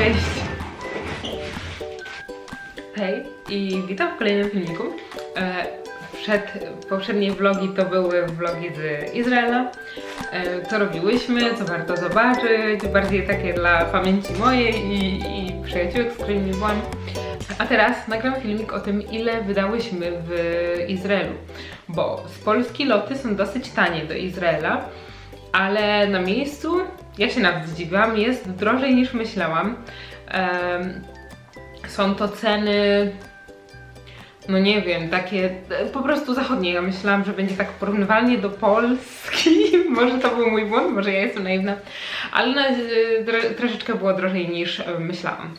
Cześć! Hej i witam w kolejnym filmiku. E, Przed, poprzednie vlogi to były vlogi z Izraela. E, Co robiłyśmy, co warto zobaczyć, bardziej takie dla pamięci mojej i, i przyjaciółek, z którymi byłam. A teraz nagram filmik o tym, ile wydałyśmy w Izraelu. Bo z Polski loty są dosyć tanie do Izraela, ale na miejscu, ja się nawet zdziwiłam, jest drożej niż myślałam. Są to ceny, no nie wiem, takie e, po prostu zachodnie. Ja myślałam, że będzie tak porównywalnie do Polski. może to był mój błąd, może ja jestem naiwna, ale no, e, troszeczkę było drożej niż e, myślałam.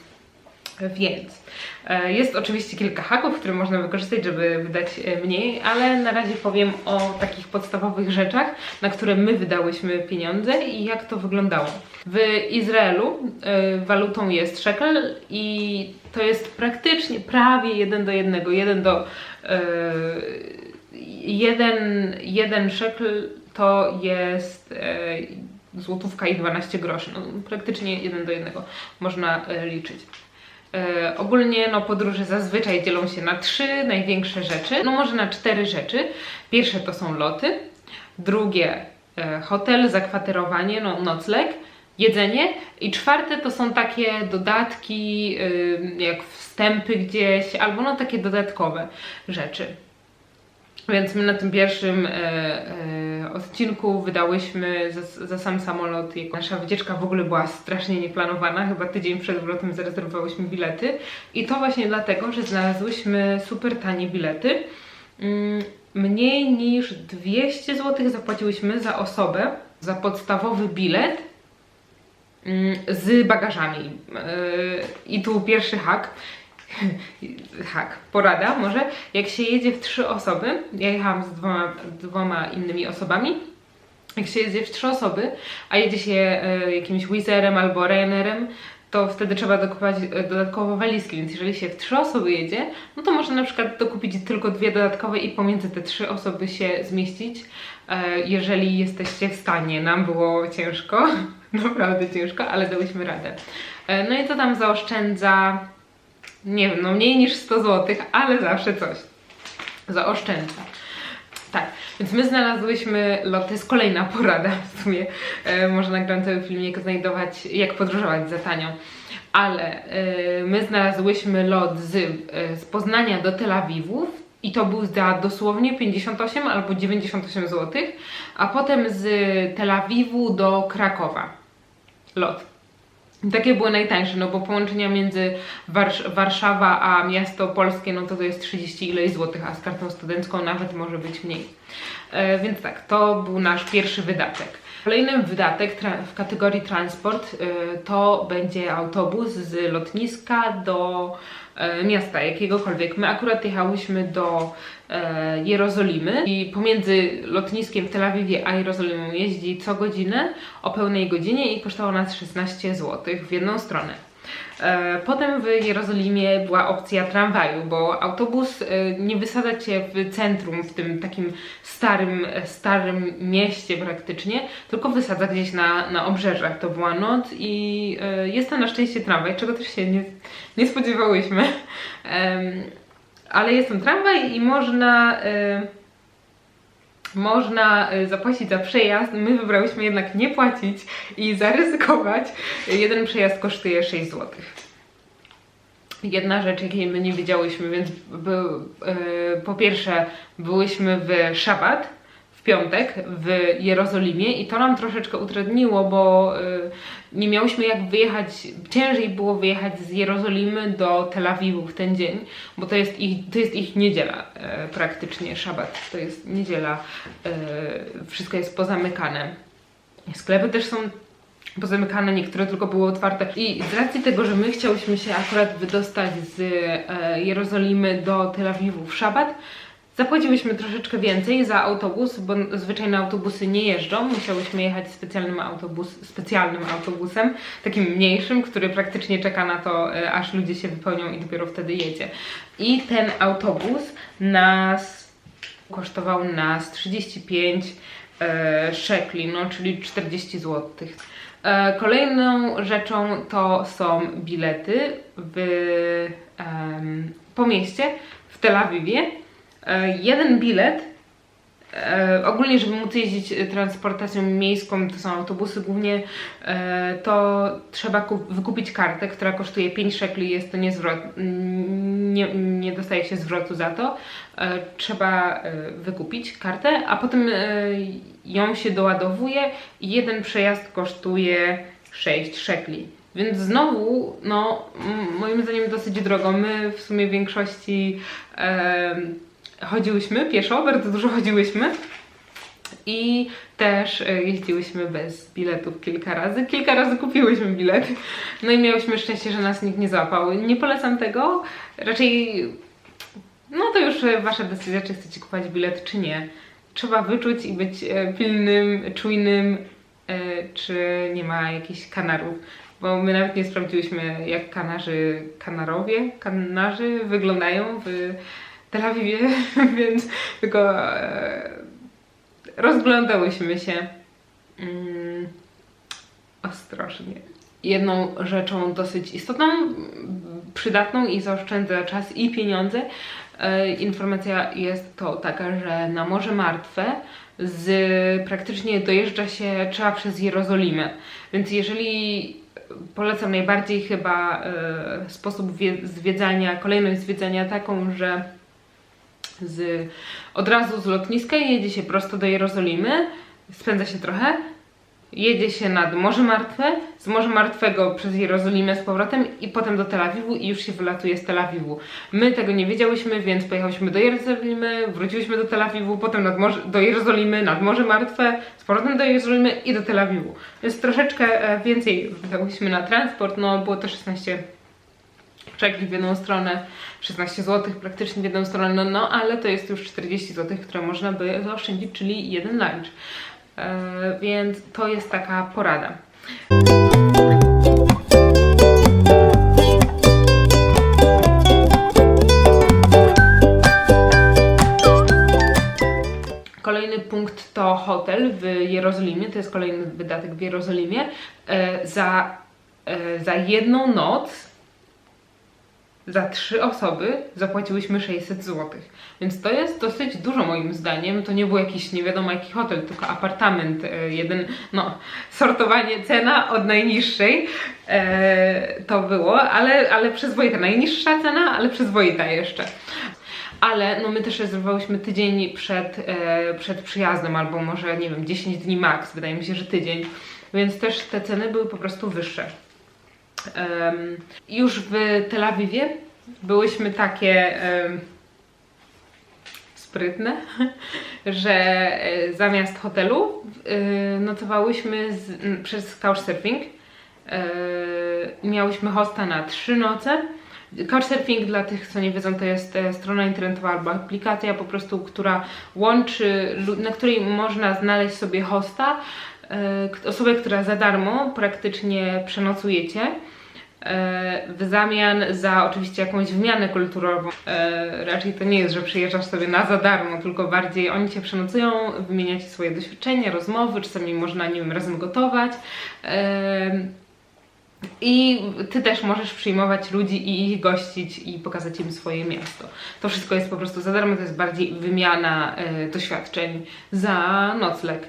Więc e, jest oczywiście kilka haków, które można wykorzystać, żeby wydać e, mniej, ale na razie powiem o takich podstawowych rzeczach, na które my wydałyśmy pieniądze i jak to wyglądało. W Izraelu e, walutą jest shekel i to jest praktycznie prawie jeden do jednego, jeden do jeden, jeden shekel to jest złotówka i 12 groszy. No, praktycznie jeden do jednego można liczyć. E, ogólnie no, podróże zazwyczaj dzielą się na trzy największe rzeczy, no może na cztery rzeczy. Pierwsze to są loty, drugie e, hotel, zakwaterowanie, no, nocleg, jedzenie i czwarte to są takie dodatki, y, jak wstępy gdzieś, albo no takie dodatkowe rzeczy. Więc my na tym pierwszym e, e, odcinku wydałyśmy za, za sam samolot. Nasza wycieczka w ogóle była strasznie nieplanowana. Chyba tydzień przed wlotem zarezerwowałyśmy bilety. I to właśnie dlatego, że znalazłyśmy super tanie bilety. Mm, Mniej niż 200 zł zapłaciłyśmy za osobę, za podstawowy bilet mm, z bagażami. Yy, I tu pierwszy hak. Hak, porada może. Jak się jedzie w trzy osoby, ja jechałam z dwoma, dwoma innymi osobami. Jak się jedzie w trzy osoby, a jedzie się e, jakimś Wizerem albo Ryanerem, to wtedy trzeba dokupować e, dodatkowo walizki, więc jeżeli się w trzy osoby jedzie, no to można na przykład dokupić tylko dwie dodatkowe i pomiędzy te trzy osoby się zmieścić, e, jeżeli jesteście w stanie. Nam było ciężko, naprawdę ciężko, ale dałyśmy radę. No i to tam zaoszczędza, nie wiem, no mniej niż 100 zł, ale zawsze coś zaoszczędza. Tak, więc my znalazłyśmy lot, to jest kolejna porada w sumie, e, może nagram cały filmik znajdować, jak podróżować za tanio, ale e, my znalazłyśmy lot z, e, z Poznania do Tel Awiwu i to był za dosłownie 58 albo 98 zł, a potem z Tel Awiwu do Krakowa lot. Takie były najtańsze, no bo połączenia między Warsz- Warszawa a miasto polskie, no to to jest 30 ileś złotych, a z kartą studencką nawet może być mniej. E, więc tak, to był nasz pierwszy wydatek. Kolejny wydatek w kategorii transport e, to będzie autobus z lotniska do e, miasta jakiegokolwiek. My akurat jechałyśmy do e, Jerozolimy i pomiędzy lotniskiem w Tel Awiwie a Jerozolimą jeździ co godzinę o pełnej godzinie i kosztowało nas 16 zł w jedną stronę. E, Potem w Jerozolimie była opcja tramwaju, bo autobus e, nie wysadza cię w centrum, w tym takim starym, starym mieście praktycznie, tylko wysadza gdzieś na, na obrzeżach. To była noc i e, jest to na szczęście tramwaj, czego też się nie, nie spodziewałyśmy. Ale jest tam tramwaj i można. E, można y, zapłacić za przejazd. My wybrałyśmy jednak nie płacić i zaryzykować. Jeden przejazd kosztuje 6 zł. Jedna rzecz, jakiej my nie wiedziałyśmy, więc był, y, po pierwsze byłyśmy w szabat, w piątek w Jerozolimie i to nam troszeczkę utrudniło, bo y, nie miałyśmy jak wyjechać, ciężej było wyjechać z Jerozolimy do Tel Awiwu w ten dzień, bo to jest ich, to jest ich niedziela e, praktycznie, szabat, to jest niedziela, e, wszystko jest pozamykane. Sklepy też są pozamykane, niektóre tylko były otwarte. I z racji tego, że my chciałyśmy się akurat wydostać z e, Jerozolimy do Tel Awiwu w szabat, Zapłaciłyśmy troszeczkę więcej za autobus, bo zwyczajne autobusy nie jeżdżą. Musiałyśmy jechać specjalnym, autobus, specjalnym autobusem, takim mniejszym, który praktycznie czeka na to, e, aż ludzie się wypełnią i dopiero wtedy jedzie. I ten autobus nas kosztował nas 35 e, szekli, no czyli 40 zł. E, kolejną rzeczą to są bilety w, em, po mieście w Tel Awiwie. E, jeden bilet E, ogólnie, żeby móc jeździć e, transportacją miejską, to są autobusy głównie, e, to trzeba kup- wykupić kartę, która kosztuje 5 szekli, jest to niezwrot, nie, nie dostaje się zwrotu za to. E, trzeba e, wykupić kartę, a potem e, ją się doładowuje i jeden przejazd kosztuje 6 szekli. Więc znowu, no, moim zdaniem dosyć drogo. My w sumie w większości em, chodziłyśmy pieszo, bardzo dużo chodziłyśmy. I też e, jeździłyśmy bez biletów kilka razy. Kilka razy kupiłyśmy bilet. No i miałyśmy szczęście, że nas nikt nie złapał. Nie polecam tego. Raczej, no to już e, wasza decyzja, czy chcecie kupować bilet, czy nie. Trzeba wyczuć i być e, pilnym, czujnym, czy nie ma jakichś kanarów. Bo my nawet nie sprawdziłyśmy, jak kanarzy, kanarowie, kanarzy wyglądają w Tel Awiwie, więc tylko e, rozglądałyśmy się mm, ostrożnie. Jedną rzeczą dosyć istotną, przydatną i zaoszczędza czas i pieniądze, e, informacja jest to taka, że na Morze Martwe z praktycznie dojeżdża się trzeba przez Jerozolimę. Więc jeżeli polecam najbardziej chyba e, sposób wie- zwiedzania, kolejność zwiedzania taką, że z, od razu z lotniska jedzie się prosto do Jerozolimy, spędza się trochę, jedzie się nad Morze Martwe, z Morza Martwego przez Jerozolimę z powrotem i potem do Tel Awiwu i już się wylatuje z Tel Awiwu. My tego nie wiedziałyśmy, więc pojechałyśmy do Jerozolimy, wróciłyśmy do Tel Awiwu, potem nad morze, do Jerozolimy, nad Morze Martwe, z powrotem do Jerozolimy i do Tel Awiwu. Więc troszeczkę e, więcej wydałyśmy na transport, no było to 16 szekli w jedną stronę, 16 zł praktycznie w jedną stronę, no, no ale to jest już 40 zł, które można by zaoszczędzić, czyli jeden lunch. E, więc to jest taka porada. Kolejny punkt to hotel w Jerozolimie, to jest kolejny wydatek w Jerozolimie. E, za, e, za jedną noc za trzy osoby zapłaciłyśmy 600 zł. Więc to jest dosyć dużo moim zdaniem. To nie był jakiś nie wiadomo jaki hotel, tylko apartament. e, Jeden, no, sortowanie cena od najniższej e, to było, ale, ale przyzwoita. Najniższa cena, ale przyzwoita jeszcze. Ale no my też rezerwowałyśmy tydzień przed, e, przed przyjazdem, albo może nie wiem, 10 dni max, wydaje mi się, że tydzień. Więc też te ceny były po prostu wyższe. Już w Tel Awiwie byłyśmy takie sprytne, że e, zamiast hotelu e, nocowałyśmy z, przez Couchsurfing. E, miałyśmy hosta na trzy noce. Couchsurfing dla tych, co nie wiedzą, to jest strona internetowa albo aplikacja po prostu, która łączy, na której można znaleźć sobie hosta, osobę, która za darmo praktycznie przenocujecie e, w zamian za oczywiście jakąś wymianę kulturową. E, Raczej to nie jest, że przyjeżdżasz sobie na za darmo, tylko bardziej oni cię przenocują, wymieniacie swoje doświadczenia, rozmowy, czasami można, nie wiem, razem gotować. E, I ty też możesz przyjmować ludzi i ich gościć i pokazać im swoje miasto. To wszystko jest po prostu za darmo, to jest bardziej wymiana e, doświadczeń za nocleg.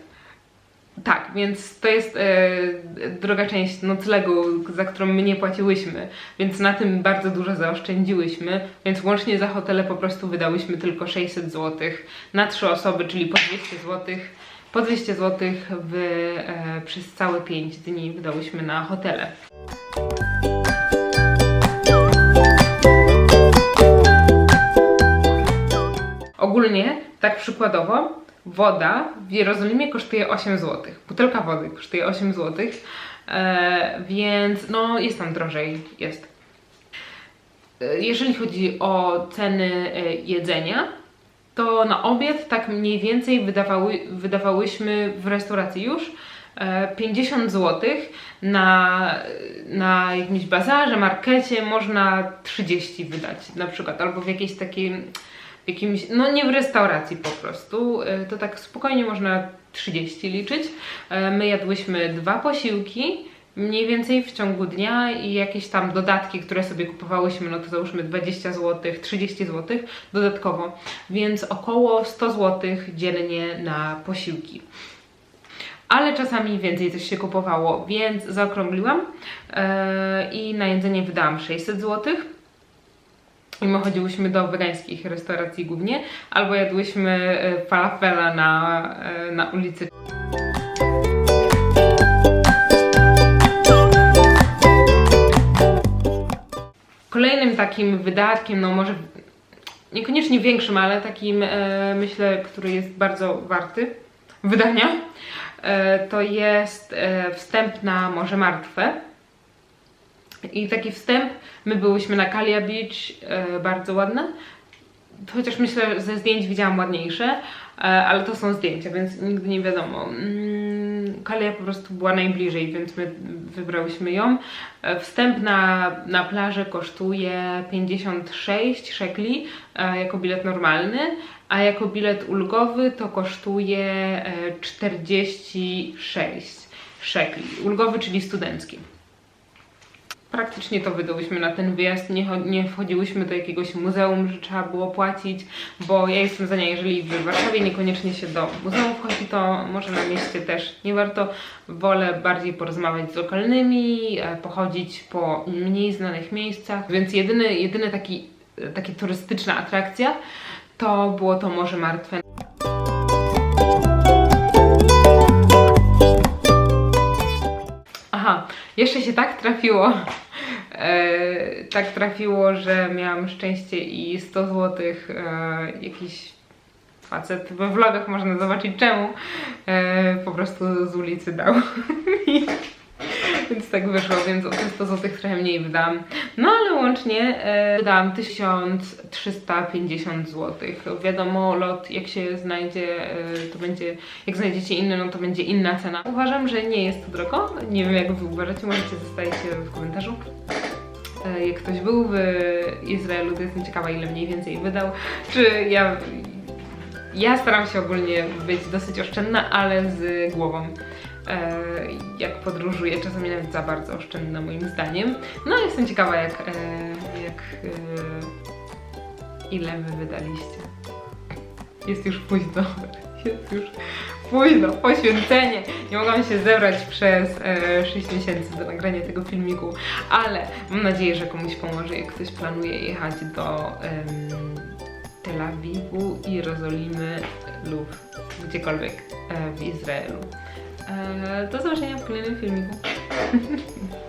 Tak, więc to jest e, droga część noclegu, za którą my nie płaciłyśmy, więc na tym bardzo dużo zaoszczędziłyśmy, więc łącznie za hotele po prostu wydałyśmy tylko 600 zł na trzy osoby, czyli po 200 zł. Po 200 zł w, e, przez całe 5 dni wydałyśmy na hotele. Ogólnie, tak przykładowo, woda w Jerozolimie kosztuje 8 zł. Butelka wody kosztuje 8 zł, e, więc no jest tam drożej, jest. E, Jeżeli chodzi o ceny e, jedzenia, to na obiad tak mniej więcej wydawały, wydawałyśmy w restauracji już e, 50 zł. Na, na jakimś bazarze, markecie można 30 wydać na przykład, albo w jakiejś takiej jakimś, no nie w restauracji po prostu, y, to tak spokojnie można 30 liczyć. E, My jadłyśmy dwa posiłki, mniej więcej w ciągu dnia i jakieś tam dodatki, które sobie kupowałyśmy, no to załóżmy 20 zł, 30 zł dodatkowo, więc około 100 zł dziennie na posiłki ale czasami więcej coś się kupowało, więc zaokrągliłam e, i na jedzenie wydałam 600 zł. I my chodziłyśmy do wegańskich restauracji głównie, albo jadłyśmy e, falafela na, e, na ulicy. Kolejnym takim wydatkiem, no może niekoniecznie większym, ale takim e, myślę, który jest bardzo warty wydania, to jest wstęp na Morze Martwe. I taki wstęp, my byłyśmy na Kalia Beach, e, bardzo ładne. Chociaż myślę, że ze zdjęć widziałam ładniejsze, e, ale to są zdjęcia, więc nigdy nie wiadomo. Mm, Kalia po prostu była najbliżej, więc my wybrałyśmy ją. E, Wstęp na, na plażę kosztuje 56 szekli jako bilet normalny, a jako bilet ulgowy to kosztuje e, 46 szekli. Ulgowy, czyli studencki praktycznie to wydałyśmy na ten wyjazd. Nie, nie wchodziłyśmy do jakiegoś muzeum, że trzeba było płacić, bo ja jestem za nie, jeżeli w Warszawie niekoniecznie się do muzeum wchodzi, to może na mieście też nie warto. Wolę bardziej porozmawiać z lokalnymi, e, pochodzić po mniej znanych miejscach, więc jedyny, jedyny taki, taki turystyczna atrakcja to było to Morze Martwe. Aha, jeszcze się tak trafiło, e, tak trafiło, że miałam szczęście i 100 zł e, jakiś facet, we vlogach można zobaczyć czemu, e, po prostu z ulicy dał. Więc tak wyszło, więc o te 100 zł trochę mniej wydałam. No łącznie e, wydałam 1350 zł. Wiadomo, lot jak się znajdzie, e, to będzie, jak znajdziecie inny, no to będzie inna cena. Uważam, że nie jest to drogo. Nie wiem jak wy uważacie, możecie zostawić w komentarzu. E, Jak ktoś był w Izraelu, to jestem ciekawa ile mniej więcej wydał. Czy ja ja staram się ogólnie być dosyć oszczędna, ale z głową. E, jak podróżuję, czasami nawet za bardzo oszczędna moim zdaniem. No jestem ciekawa jak, e, jak e, ile wy wydaliście. Jest już późno. Jest już późno, poświęcenie. Nie mogłam się zebrać przez e, 6 miesięcy do nagrania tego filmiku, ale mam nadzieję, że komuś pomoże, jak ktoś planuje jechać do em, Tel Awiwu, Jerozolimy lub gdziekolwiek w Izraelu. E, do zobaczenia w kolejnym filmiku.